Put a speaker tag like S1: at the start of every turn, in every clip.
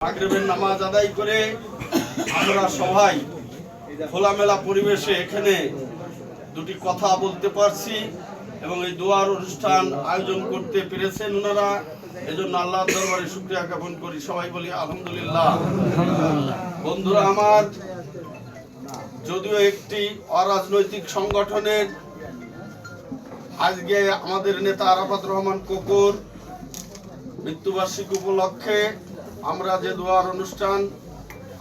S1: মাগরিবের নামাজ আদায় করে আমরা সবাই খোলামেলা পরিবেশে এখানে দুটি কথা বলতে পারছি এবং এই দোয়ার অনুষ্ঠান আয়োজন করতে পেরেছেন ওনারা। এজন্য আল্লাহ দরবারে শুক্রিয়া জ্ঞাপন করি। সবাই বলি আলহামদুলিল্লাহ। বন্ধুরা আমার যদিও একটি অরাজনৈতিক সংগঠনের আজকে আমাদের নেতা আরাফাত রহমান কোকুর মৃত্যুবার্ষিকী উপলক্ষে আমরা যে দোয়ার অনুষ্ঠান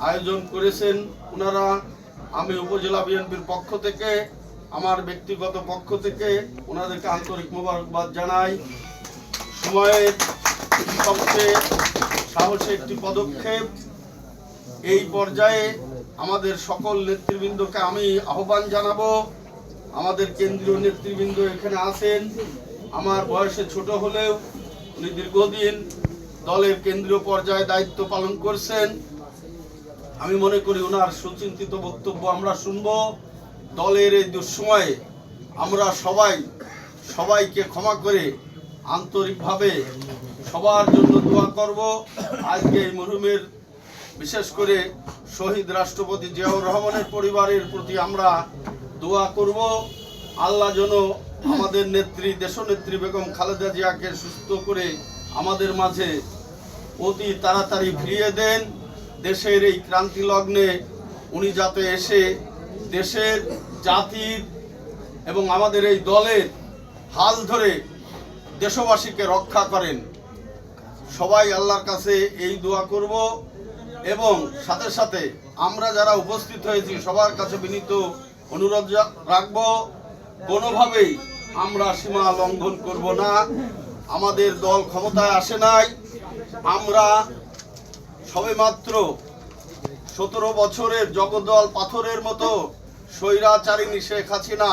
S1: আয়োজন করেছেন ওনারা আমি উপজেলা বিএনপির পক্ষ থেকে, আমার ব্যক্তিগত পক্ষ থেকে ওনাদেরকে আন্তরিক মোবারকবাদ জানাই। সময়ের সবচেয়ে সাহসী একটি পদক্ষেপ। এই পর্যায়ে আমাদের সকল নেতৃবৃন্দকে আমি আহ্বান জানাব। আমাদের কেন্দ্রীয় নেতৃবৃন্দ এখানে আছেন। আমার বয়সে ছোট হলেও, উনি দীর্ঘদিন দলের কেন্দ্রীয় পর্যায়ে দায়িত্ব পালন করছেন। আমি মনে করি ওনার সুচিন্তিত বক্তব্য আমরা শুনব। দলের এই দুঃসময়ে আমরা সবাই, সবাইকে ক্ষমা করে আন্তরিকভাবে সবার জন্য দোয়া করব। আজকে এই মরহুমের বিশেষ করে শহীদ রাষ্ট্রপতি জিয়াউর রহমানের পরিবারের প্রতি আমরা দোয়া করব। আল্লাহ যেন আমাদের নেত্রী, দেশনেত্রী বেগম খালেদা জিয়াকে সুস্থ করে আমাদের মাঝে অতি তাড়াতাড়ি ফিরিয়ে দেন। দেশের এই ক্রান্তি লগ্নে উনি যাতে এসে দেশের জাতির এবং আমাদের এই দলের হাল ধরে দেশবাসীকে রক্ষা করেন। সবাই আল্লাহর কাছে এই দোয়া করব এবং সাথে সাথে আমরা যারা উপস্থিত হয়েছি, সবার কাছে বিনীত অনুরোধ রাখব, কোনোভাবেই আমরা সীমা লঙ্ঘন করব না। আমাদের দল ক্ষমতায় আসে নাই। আমরা সবেমাত্র সতেরো বছরের জগদ্দল পাথরের মতো স্বৈরাচারিণী শেখ হাসিনা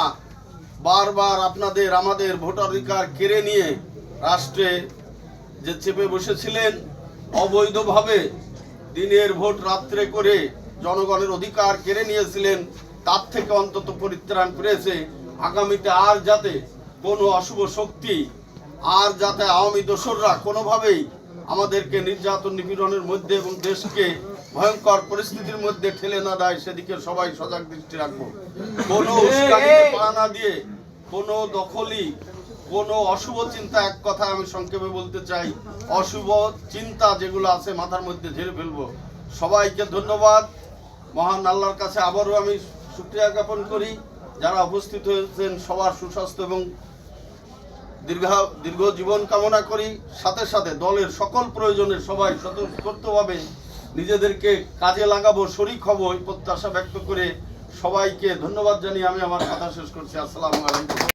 S1: বারবার আপনাদের, আমাদের ভোটাধিকার কেড়ে নিয়ে রাষ্ট্রে যে চেপে বসেছিলেন, অবৈধভাবে দিনের ভোট রাত্রে করে জনগণের অধিকার কেড়ে নিয়েছিলেন, তার থেকে অন্তত পরিত্রাণ পেয়েছে আগামীতে আর যাতে কোনো অশুভ শক্তি, আর যাতে আওয়ামী দোসররা কোনোভাবেই আমাদেরকে নির্যাতন নিপীড়নের মধ্যে এবং দেশকে ভয়ঙ্কর পরিস্থিতির মধ্যে ঠেলে না দেয় সেদিকে সবাই সজাগ দৃষ্টি রাখব। কোনো উস্কানিতে পা না দিয়ে কোনো দখলই কোনো অশুভ চিন্তা এক কথা আমি সংক্ষেপে বলতে চাই অশুভ চিন্তা যেগুলো আছে মাথার মধ্যে ঝেড়ে ফেলব। সবাইকে ধন্যবাদ। মহান আল্লাহর কাছে আবারও আমি শুক্রিয়া জ্ঞাপন করি। যারা উপস্থিত হয়েছেন সবার সুস্বাস্থ্য এবং দীর্ঘ দীর্ঘ জীবন কামনা করি। সাথে সাথে দলের সকল প্রয়োজনে সবাই স্বতঃস্ফূর্তভাবে নিজেদেরকে কাজে লাগাবো, শরিক হব এই প্রত্যাশা ব্যক্ত করে সবাইকে ধন্যবাদ জানিয়ে আমি আমার কথা শেষ করছি। আসসালামু আলাইকুম।